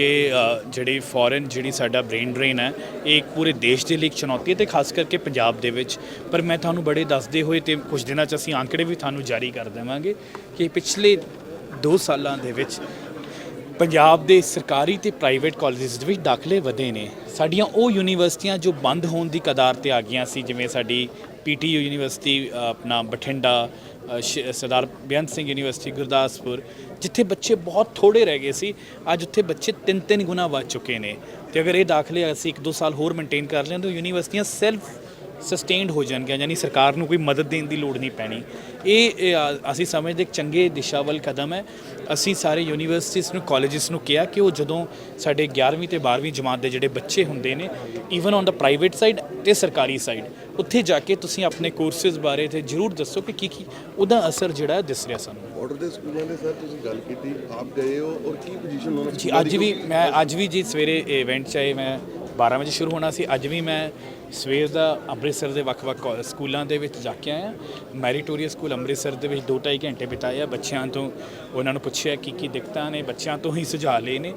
ਕਿ ਜਿਹੜੀ ਫੋਰਨ ਜਿਹੜੀ ਸਾਡਾ ਬ੍ਰੇਨ ਡਰੇਨ ਹੈ, ਇਹ ਇੱਕ ਪੂਰੇ ਦੇਸ਼ ਦੇ ਲਈ ਇੱਕ ਚੁਣੌਤੀ ਹੈ ਤੇ ਖਾਸ ਕਰਕੇ ਪੰਜਾਬ ਦੇ ਵਿੱਚ। ਪਰ ਮੈਂ ਤੁਹਾਨੂੰ ਬੜੇ ਦੱਸਦੇ ਹੋਏ ਤੇ ਕੁਝ ਦਿਨਾਂ 'ਚ ਅਸੀਂ ਆંકੜੇ ਵੀ ਤੁਹਾਨੂੰ ਜਾਰੀ ਕਰ ਦੇਵਾਂਗੇ ਕਿ ਪਿਛਲੇ 2 ਸਾਲਾਂ ਦੇ ਵਿੱਚ ਪੰਜਾਬ ਦੇ ਸਰਕਾਰੀ ਤੇ ਪ੍ਰਾਈਵੇਟ ਕਾਲਜਸ ਦੇ ਵਿੱਚ ਦਾਖਲੇ ਵਧੇ ਨੇ। ਸਾਡੀਆਂ ਉਹ ਯੂਨੀਵਰਸਿਟੀਆਂ ਜੋ ਬੰਦ ਹੋਣ ਦੀ ਕਦਾਰ ਤੇ ਆ ਗਈਆਂ ਸੀ, ਜਿਵੇਂ ਸਾਡੀ ਪੀਟੀਯੂ ਯੂਨੀਵਰਸਿਟੀ ਆਪਣਾ ਬਠਿੰਡਾ ਸ਼- ਸਰਦਾਰ ਬੇਅੰਤ ਸਿੰਘ ਯੂਨੀਵਰਸਿਟੀ, ਗੁਰਦਾਸਪੁਰ, ਜਿੱਥੇ ਬੱਚੇ ਬਹੁਤ ਥੋੜੇ ਰਹਿ ਗਏ ਸੀ। ਅੱਜ ਉੱਥੇ ਬੱਚੇ ਤਿੰਨ ਤਿੰਨ ਗੁਣਾ ਵੱਧ ਚੁੱਕੇ ਨੇ। ਤੇ ਅਗਰ ਇਹ ਦਾਖਲੇ ਅਸੀਂ ਇੱਕ ਦੋ ਸਾਲ ਹੋਰ ਮੇਨਟੇਨ ਕਰ ਲੈਣ, ਤਾਂ ਯੂਨੀਵਰਸਿਟੀਆਂ ਸੈਲਫ ਸਸਟੇਨਡ ਹੋ ਜਾਣਗੀਆਂ ਯਾਨੀ ਸਰਕਾਰ ਨੂੰ ਕੋਈ ਮਦਦ ਦੇਣ ਦੀ ਲੋੜ ਨਹੀਂ ਪੈਣੀ। ਇਹ ਇਹ, ਆ, ਅਸੀਂ ਸਮਝਦੇ ਇੱਕ ਚੰਗੇ ਦਿਸ਼ਾ ਵੱਲ ਕਦਮ ਹੈ। ਅਸੀਂ ਸਾਰੇ ਯੂਨੀਵਰਸਿਟੀਜ਼ ਨੂੰ ਕਾਲਜਸ ਨੂੰ ਕਿਹਾ ਕਿ ਉਹ ਜਦੋਂ ਸਾਡੇ 11ਵੀਂ ਤੇ 12ਵੀਂ ਜਮਾਤ ਦੇ ਜਿਹੜੇ ਬੱਚੇ ਹੁੰਦੇ ਨੇ even on the private side ਤੇ ਸਰਕਾਰੀ ਸਾਈਡ ਉੱਥੇ ਜਾ ਕੇ ਤੁਸੀਂ ਆਪਣੇ ਕੋਰਸਸ ਬਾਰੇ ਤੇ ਜ਼ਰੂਰ ਦੱਸੋ ਕਿ ਕੀ ਕੀ ਉਹਦਾ ਅਸਰ ਜਿਹੜਾ ਹੈ ਦਿਸ ਰਿਹਾ ਸਾਨੂੰ। ਬਾਰਡਰ ਦੇ ਸਕੂਲਾਂ ਦੇ ਸਰ ਤੁਸੀਂ ਗੱਲ ਕੀਤੀ ਆਪ ਗਏ ਹੋ ਔਰ ਕੀ ਪੋਜੀਸ਼ਨ ਉਹਨਾਂ ਜੀ ਅੱਜ ਵੀ ਮੈਂ ਅੱਜ ਵੀ ਜੀ ਸਵੇਰੇ ਇਵੈਂਟ 'ਚ ਆਏ ਮੈਂ 12 ਵਜੇ ਸ਼ੁਰੂ ਹੋਣਾ ਸੀ। ਅੱਜ ਵੀ ਮੈਂ ਸਵੇਰ ਦਾ ਅੰਮ੍ਰਿਤਸਰ ਦੇ ਵੱਖ-ਵੱਖ ਕਾ- ਸਕੂਲਾਂ ਦੇ ਵਿੱਚ ਜਾ ਕੇ ਆਇਆ। ਮੈਰੀਟੋਰੀਅਸ ਸਕੂਲ ਅੰਮ੍ਰਿਤਸਰ ਦੇ ਵਿੱਚ 2.5 ਘੰਟੇ ਬਿਤਾਇਆ ਬੱਚਿਆਂ ਤੋਂ ਉਹਨਾਂ ਨੂੰ ਪੁੱਛਿਆ ਕੀ ਕੀ ਦਿੱਕਤਾਂ ਨੇ, ਬੱਚਿਆਂ ਤੋਂ ਹੀ ਸੁਝਾਅ ਲਏ ਨੇ।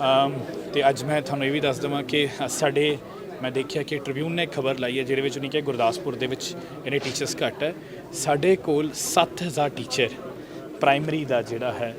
ਅਮ, ਤੇ ਅੱਜ ਮੈਂ ਤੁਹਾਨੂੰ ਇਹ ਵੀ ਦੱਸ ਦਵਾਂ ਕਿ ਸਾਡੇ, ਮੈਂ ਦੇਖਿਆ ਕਿ ਟ੍ਰਿਬਿਊਨ ਨੇ ਖਬਰ ਲਾਈ ਹੈ, ਜਿਹਦੇ ਵਿੱਚ ਉਹਨੇ ਕਿਹਾ ਗੁਰਦਾਸਪੁਰ ਦੇ ਵਿੱਚ ਇਹਨੇ ਟੀਚਰਸ ਘੱਟ ਹੈ। ਸਾਡੇ ਕੋਲ 7000 ਟੀਚਰ ਪ੍ਰਾਇਮਰੀ ਦਾ ਜਿਹੜਾ ਹੈ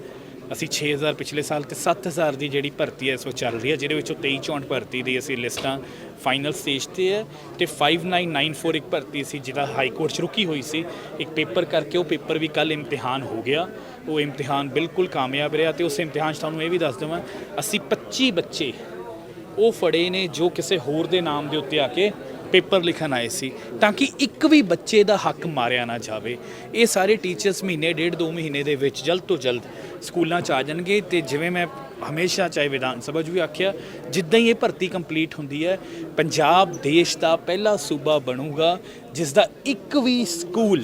ਅਸੀਂ 6000 ਪਿਛਲੇ ਸਾਲ ਤੇ 7000 ਦੀ ਜਿਹੜੀ ਭਰਤੀ ਹੈ, ਇਸ ਵਕਤ ਚੱਲ ਰਹੀ ਹੈ, ਜਿਹਦੇ ਵਿੱਚੋਂ 23 ਚੌਂਹਠ ਭਰਤੀ ਦੀ ਅਸੀਂ ਲਿਸਟਾਂ ਫਾਈਨਲ ਸਟੇਜ ਤੇ ਹੈ ਤੇ 5994 ਇੱਕ ਭਰਤੀ ਸੀ, ਜਿਹਦਾ ਹਾਈ ਕੋਰਟ 'ਚ ਰੁਕੀ ਹੋਈ ਸੀ। ਇੱਕ ਪੇਪਰ ਕਰਕੇ ਉਹ ਪੇਪਰ ਵੀ ਕੱਲ ਇਮਤਿਹਾਨ ਹੋ ਗਿਆ। ਉਹ ਇਮਤਿਹਾਨ ਬਿਲਕੁਲ ਕਾਮਯਾਬ ਰਿਹਾ ਤੇ ਉਸ ਇਮਤਿਹਾਨ 'ਚ ਤੁਹਾਨੂੰ ਇਹ ਵੀ ਦੱਸ ਦੇਵਾਂ, ਅਸੀਂ 25 ਬੱਚੇ ਉਹ ਫੜੇ ਨੇ ਜੋ ਕਿਸੇ ਹੋਰ ਦੇ ਨਾਮ ਦੇ ਉੱਤੇ ਆ ਕੇ ਪੇਪਰ ਲਿਖਣ ਆਏ ਸੀ ਤਾਂ ਕਿ ਇੱਕ ਵੀ ਬੱਚੇ ਦਾ ਹੱਕ ਮਾਰਿਆ ਨਾ ਜਾਵੇ। ਇਹ ਸਾਰੇ ਟੀਚਰਸ ਮਹੀਨੇ ਡੇਢ ਦੋ ਮਹੀਨੇ ਦੇ ਵਿੱਚ ਜਲਦ ਤੋਂ ਜਲਦ ਸਕੂਲਾਂ 'ਚ ਆ ਜਾਣਗੇ ਤੇ ਜਿਵੇਂ ਮੈਂ ਹਮੇਸ਼ਾ ਚਾਹੇ ਵਿਧਾਨ ਸਭਾ 'ਚ ਵੀ ਆਖਿਆ ਜਿੱਦਾਂ ਹੀ ਇਹ ਭਰਤੀ ਕੰਪਲੀਟ ਹੁੰਦੀ ਹੈ ਪੰਜਾਬ ਦੇਸ਼ ਦਾ ਪਹਿਲਾ ਸੂਬਾ ਬਣੂਗਾ ਜਿਸ ਦਾ ਇੱਕ ਵੀ ਸਕੂਲ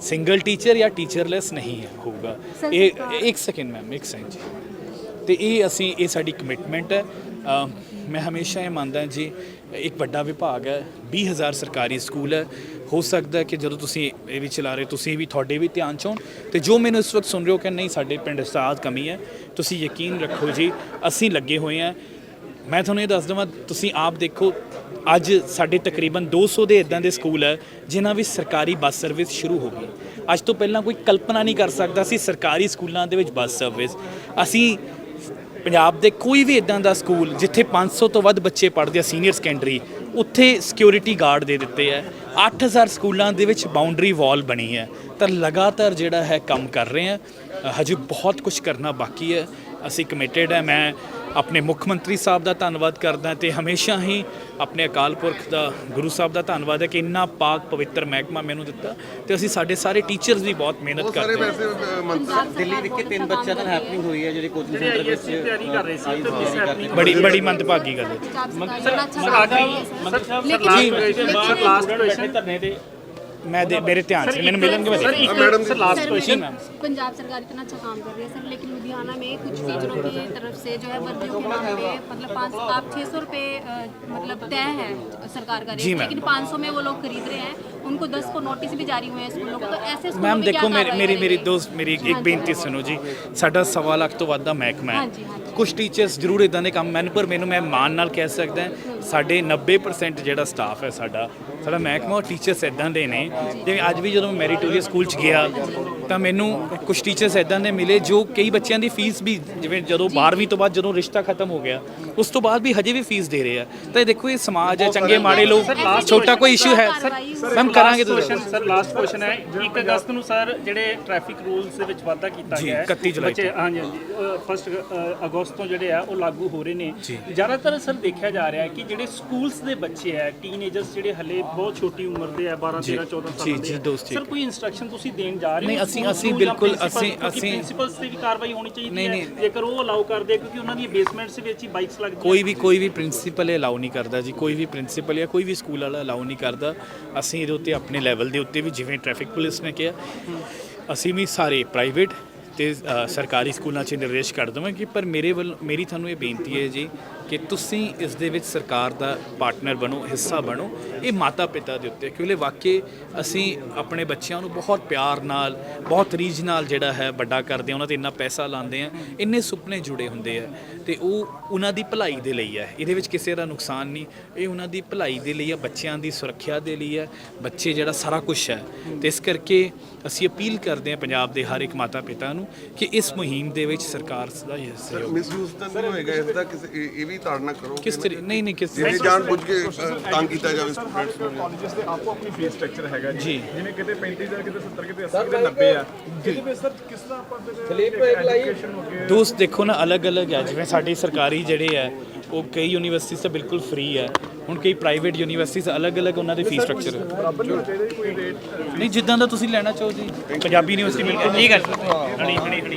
ਸਿੰਗਲ ਟੀਚਰ ਜਾਂ ਟੀਚਰਲੈਸ ਨਹੀਂ ਹੋਊਗਾ। ਇਹ ਇੱਕ ਸੈਕਿੰਡ ਮੈਮ ਇੱਕ ਸੈਕਿੰਡ ਜੀ। ਤੇ ਇਹ ਅਸੀਂ ਇਹ ਸਾਡੀ ਕਮਿਟਮੈਂਟ ਹੈ। ਮੈਂ ਹਮੇਸ਼ਾ ਇਹ ਮੰਨਦਾ ਜੀ ਇੱਕ ਵੱਡਾ ਵਿਭਾਗ ਹੈ 20000 ਸਰਕਾਰੀ ਸਕੂਲ ਹੈ। ਹੋ ਸਕਦਾ ਕਿ ਜਦੋਂ ਤੁਸੀਂ ਇਹ ਵੀ ਚਲਾ ਰਹੇ ਤੁਸੀਂ ਵੀ ਤੁਹਾਡੇ ਵੀ ਧਿਆਨ ਚ ਹੋਣ। ਤੇ ਜੋ ਮੈਨੂੰ ਇਸ ਵਕਤ ਸੁਣ ਰਹੇ ਹੋ ਕਿ ਨਹੀਂ, ਸਾਡੇ ਪਿੰਡ ਸਾਥ ਕਮੀ ਹੈ। ਤੁਸੀਂ ਯਕੀਨ ਰੱਖੋ ਜੀ, ਅਸੀਂ ਲੱਗੇ ਹੋਏ ਹਾਂ। ਮੈਂ ਤੁਹਾਨੂੰ ਇਹ ਦੱਸ ਦਵਾਂ, ਤੁਸੀਂ ਆਪ ਦੇਖੋ, ਅੱਜ ਸਾਡੇ ਤਕਰੀਬਨ 200 ਦੇ ਇਦਾਂ ਦੇ ਸਕੂਲ ਹੈ, ਜਿਨ੍ਹਾਂ ਵਿੱਚ ਸਰਕਾਰੀ ਬੱਸ ਸਰਵਿਸ ਸ਼ੁਰੂ ਹੋ ਗਈ। ਅੱਜ ਤੋਂ ਪਹਿਲਾਂ ਕੋਈ ਕਲਪਨਾ ਨਹੀਂ ਕਰ ਸਕਦਾ ਸੀ ਸਰਕਾਰੀ ਸਕੂਲਾਂ ਦੇ ਵਿੱਚ ਬੱਸ ਸਰਵਿਸ ਅਸੀਂ ਪੰਜਾਬ ਦੇ ਕੋਈ ਵੀ ਇਦਾਂ ਦਾ ਸਕੂਲ ਜਿੱਥੇ 500 ਤੋਂ ਵੱਧ ਬੱਚੇ ਪੜ੍ਹਦੇ ਆ ਸੀਨੀਅਰ ਸੈਕੰਡਰੀ, ਉੱਥੇ ਸਿਕਿਉਰਿਟੀ ਗਾਰਡ ਦੇ ਦਿੱਤੇ ਹੈ 8000 ਸਕੂਲਾਂ ਦੇ ਵਿੱਚ ਬਾਉਂਡਰੀ ਵਾਲ ਬਣੀ ਹੈ ਤਾਂ ਲਗਾਤਾਰ ਜਿਹੜਾ ਹੈ ਕੰਮ ਕਰ ਰਹੇ ਆ। ਹਜੇ ਬਹੁਤ ਕੁਝ ਕਰਨਾ ਬਾਕੀ ਹੈ ਅਸੀਂ ਕਮਿਟਡ ਹੈ ਮੈਂ ਆਪਣੇ ਮੁੱਖ ਮੰਤਰੀ ਸਾਹਿਬ ਦਾ ਧੰਨਵਾਦ ਕਰਦਾ ਤੇ ਹਮੇਸ਼ਾ ਹੀ ਆਪਣੇ ਅਕਾਲ ਪੁਰਖ ਦਾ ਗੁਰੂ ਸਾਹਿਬ ਦਾ ਧੰਨਵਾਦ ਹੈ ਕਿ ਇੰਨਾ ਪਾਕ ਪਵਿੱਤਰ ਮਹਿਕਮਾ ਮੈਨੂੰ ਦਿੱਤਾ ਤੇ ਅਸੀਂ ਸਾਡੇ ਸਾਰੇ ਟੀਚਰਸ ਵੀ ਬਹੁਤ ਮਿਹਨਤ ਕਰਦੇ ਹਾਂ ਮੰਤਰੀ ਦਿੱਲੀ ਵਿਖੇ ਤਿੰਨ ਬੱਚਿਆਂ ਨਾਲ ਹੈਪਨਿੰਗ ਹੋਈ ਹੈ ਜਿਹੜੀ ਕੋਚਿੰਗ ਸੈਂਟਰ ਵਿੱਚ ਤਿਆਰੀ ਕਰ ਰਹੇ ਸੀ ਬੜੀ ਬੜੀ ਮੰਦਭਾਗੀ ਗੱਲ ਹੈ। ਧਰਨੇ ਤੇ ਮੈਂ ਦੇ ਮੇਰੇ ਧਿਆਨ ਚ ਮੈਨੂੰ ਮਿਲਣਗੇ ਮੈਂ ਦੇਖਾਂਗਾ। मैडम सर लास्ट मैं- question, मैम। पंजाब सरकार इतना अच्छा काम कर रही है सर लेकिन लुधियाना में कुछ टीचरों की तरफ से जो है वर्दियों के नाम पे मतलब पाँच आप छः सौ रुपये मतलब तय है सरकार का जी, रेट मैम। लेकिन पाँच सौ में वो लोग खरीद रहे हैं उनको दस को नोटिस भी जारी हुए हैं स्कूलों को तो ऐसे स्कूलों ਮੈਮ में क्या ਦੇਖੋ ਮੇਰੀ कार्रवाई ਮੇਰੀ ਮੇਰੀ करेंगे? ਦੋਸਤ ਮੇਰੀ ਇੱਕ ਹਾਂਜੀ, ਬੇਨਤੀ ਸੁਣੋ ਜੀ ਸਾਡਾ ਸਵਾ ਲੱਖ ਤੋਂ ਵੱਧ ਦਾ ਮਹਿਕਮਾ ਹੈ ਹਾਂਜੀ, ਹਾਂਜੀ। ਕੁਝ ਟੀਚਰਸ ਜ਼ਰੂਰ ਇਦਾਂ ਦੇ ਕੰਮ ਮੈਨੂੰ ਪਰ ਮੈਨੂੰ ਮੈਂ ਮਾਣ ਨਾਲ ਕਹਿ ਸਕਦਾ ਸਾਡੇ 90% ਜਿਹੜਾ ਸਟਾਫ ਹੈ ਸਾਡਾ ਸਾਡਾ ਮਹਿਕਮਾ ਉਹ ਟੀਚਰਸ ਇਦਾਂ ਦੇ ਨੇ। ਜਿਵੇਂ ਅੱਜ ਵੀ ਜਦੋਂ ਮੈਂ ਮੈਰੀਟੋਰੀਅਸ ਸਕੂਲ ਚ ਗਿਆ ਤਾਂ ਮੈਨੂੰ ਕੁਝ ਟੀਚਰਸ ਇਦਾਂ ਦੇ ਮਿਲੇ ਜੋ ਕਈ ਬੱਚਿਆਂ ਦੀ ਫੀਸ ਵੀ ਜਿਵੇਂ ਜਦੋਂ 12ਵੀਂ ਤੋਂ ਬਾਅਦ ਜਦੋਂ ਰਿਸ਼ਤਾ ਖਤਮ ਹੋ ਗਿਆ ਉਸ ਤੋਂ ਬਾਅਦ ਵੀ ਹਜੇ ਵੀ ਫੀਸ ਦੇ ਰਹੇ ਆ। ਤਾਂ ਇਹ ਦੇਖੋ ਇਹ ਸਮਾਜ ਹੈ ਚੰਗੇ ਮਾੜੇ ਲੋਕ ਛੋਟਾ ਕੋਈ ਇਸ਼ੂ ਹੈ। ਮੈਮ ਕਰਾਂਗੇ ਤੁਸੀਂ। ਸਰ ਲਾਸਟ ਕੁਐਸਚਨ ਹੈ। 1 ਅਗਸਤ ਨੂੰ ਸਰ ਜਿਹੜੇ ਟ੍ਰੈਫਿਕ ਰੂਲਸ ਦੇ ਵਿੱਚ ਵਾਧਾ ਕੀਤਾ ਗਿਆ ਹੈ 31 ਜੁਲਾਈ ਬੱਚੇ ਹਾਂਜੀ ਹਾਂਜੀ ਫਸਟ ਅਗਸਤ ਤੋਂ ਜਿਹੜੇ ਆ ਉਹ ਲਾਗੂ ਹੋ ਰਹੇ ਨੇ। ਜ਼ਿਆਦਾਤਰ ਸਰ ਦੇਖਿਆ ਜਾ ਰਿਹਾ ਹੈ ਕਿ ਜਿਹੜੇ ਸਕੂਲਸ ਦੇ ਬੱਚੇ ਆ ਟੀਨੇਜਰਸ ਜਿਹੜੇ ਹਲੇ ਬਹੁਤ ਛੋਟੀ ਉਮਰ ਦੇ ਆ 12 13 14 ਸਾਲਾਂ ਦੇ ਸਰ ਕੋਈ ਇਨਸਟਰਕਸ਼ਨ ਤੁਸੀਂ ਦੇਣ ਜਾ ਰਹੇ ਹੋ ਨਹੀਂ, ਅਸੀਂ- ਸਕੂਲ ਅਸੀਂ ਬਿਲਕੁਲ, ਅਸੀਂ- ਅਸੀਂ- ਪ੍ਰਿੰਸੀਪਲਸ ਤੇ ਵੀ ਕਾਰਵਾਈ ਹੋਣੀ ਚਾਹੀਦੀ ਨਹੀਂ, ਹੈ। ਨਹੀਂ। ਜੇਕਰ ਉਹ ਅਲਾਉ ਕਰਦੇ ਕਿਉਂਕਿ ਉਹਨਾਂ ਦੀ ਬੇਸਮੈਂਟਸ ਵਿੱਚ ਹੀ ਬਾਈਕਸ ਲੱਗਦੀਆਂ ਕੋਈ ਵੀ ਕੋਈ ਵੀ ਪ੍ਰਿੰਸੀਪਲ ਇਹ ਅਲਾਉ ਨਹੀਂ ਕਰਦਾ ਜੀ। ਕੋਈ ਵੀ ਪ੍ਰਿੰਸੀਪਲ ਜਾਂ ਕੋਈ ਵੀ ਸਕੂਲ ਵਾਲਾ ਅਲਾਉ ਨਹੀਂ ਕਰਦਾ। ਅਸੀਂ ਇਹਦੇ ਉੱਤੇ ਆਪਣੇ ਲੈਵਲ ਦੇ ਉੱਤੇ ਵੀ ਜਿਵੇਂ ਟ੍ਰੈਫਿਕ ਪੁਲਿਸ ਨੇ ਕਿਹਾ ਅਸੀਂ ਵੀ ਸਾਰੇ ਪ੍ਰਾਈਵੇਟ ਤੇ ਸਰਕਾਰੀ ਸਕੂਲਾਂ 'ਚ ਨਿਰਦੇਸ਼ ਕਰ ਦਵਾਂਗੇ। ਪਰ ਮੇਰੇ ਵੱਲ ਮੇਰੀ ਤੁਹਾਨੂੰ ਇਹ ਬੇਨਤੀ ਹੈ ਜੀ ਕਿ ਤੁਸੀਂ ਇਸ ਦੇ ਵਿੱਚ ਸਰਕਾਰ ਦਾ ਪਾਰਟਨਰ ਬਣੋ ਹਿੱਸਾ ਬਣੋ ਇਹ ਮਾਤਾ ਪਿਤਾ ਦੇ ਉੱਤੇ ਕਿਉਂਕਿ ਵਾਕਈ ਅਸੀਂ ਆਪਣੇ ਬੱਚਿਆਂ ਨੂੰ ਬਹੁਤ ਪਿਆਰ ਨਾਲ ਬਹੁਤ ਰੀਝ ਨਾਲ ਜਿਹੜਾ ਹੈ ਵੱਡਾ ਕਰਦੇ ਆ ਉਹਨਾਂ ਤੇ ਇੰਨਾ ਪੈਸਾ ਲਾਉਂਦੇ ਆ ਇੰਨੇ ਸੁਪਨੇ ਜੁੜੇ ਹੁੰਦੇ ਆ ਤੇ ਉਹ ਉਹਨਾਂ ਦੀ ਭਲਾਈ ਦੇ ਲਈ ਹੈ। ਇਹਦੇ ਵਿੱਚ ਕਿਸੇ ਦਾ ਨੁਕਸਾਨ ਨਹੀਂ ਇਹ ਉਹਨਾਂ ਦੀ ਭਲਾਈ ਦੇ ਲਈ ਹੈ ਬੱਚਿਆਂ ਦੀ ਸੁਰੱਖਿਆ ਦੇ ਲਈ ਹੈ ਬੱਚੇ ਜਿਹੜਾ ਸਾਰਾ ਕੁਝ ਹੈ। ਤੇ ਇਸ ਕਰਕੇ ਅਸੀਂ ਅਪੀਲ ਕਰਦੇ ਹਾਂ ਪੰਜਾਬ ਦੇ ਹਰ ਇੱਕ ਮਾਤਾ ਪਿਤਾ ਨੂੰ ਕਿ ਇਸ ਮੁਹਿੰਮ ਦੇ ਵਿੱਚ ਸਰਕਾਰ ਦਾ ਹੀ ਸਹਿਯੋਗ ਮਿਸਯੂਜ਼ ਤਾਂ ਨਹੀਂ ਹੋਏਗਾ ਇਸ ਦਾ ਇਹ ਵੀ ਤਾੜਨਾ ਕਰੋ ਕਿਸ ਤਰੀ ਨਹੀਂ ਨਹੀਂ ਕਿਸ ਜਿਹੜੇ ਜਾਣ ਬੁੱਝ ਕੇ ਤੰਗ ਕੀਤਾ ਜਾਵੇ ਸਟੂਡੈਂਟਸ ਨੂੰ ਕਾਲਜਸ ਦੇ ਆਪੋ ਆਪਣੀ ਫੀਸ ਸਟਰਕਚਰ ਹੈਗਾ ਜੀ। ਜਿਵੇਂ ਕਿਤੇ 35 ਕਿਤੇ 70 ਕਿਤੇ 80 ਕਿਤੇ 90 ਆ। ਇਹਦੇ ਵਿੱਚ ਸਰ ਕਿਸ ਤਰ੍ਹਾਂ ਆਪਾਂ ਫਿਰ ਦੋਸਤ ਦੇਖੋ ਨਾ ਅਲੱਗ-ਅਲੱਗ ਹੈ ਜਿਵੇਂ ਸਾਡੀ ਸਰਕਾਰੀ ਜਿਹੜੇ ਹੈ ਉਹ ਕਈ ਯੂਨੀਵਰਸਿਟੀਜ਼ ਤਾਂ ਬਿਲਕੁਲ ਫ੍ਰੀ ਹੈ ਹੁਣ ਕਈ ਪ੍ਰਾਈਵੇਟ ਯੂਨੀਵਰਸਿਟੀਜ਼ ਅਲੱਗ-ਅਲੱਗ ਉਹਨਾਂ ਦੇ ਫੀਸ ਸਟਰਕਚਰ ਹੈ ਨਹੀਂ ਜਿੱਦਾਂ ਦਾ ਤੁਸੀਂ ਲੈਣਾ ਚਾਹੋ ਜੀ। ਪੰਜਾਬੀ ਯੂਨੀਵਰਸਿਟੀ ਮਿਲ ਠੀਕ ਹੈ। ਹਣੀ ਹਣੀ ਹਣੀ।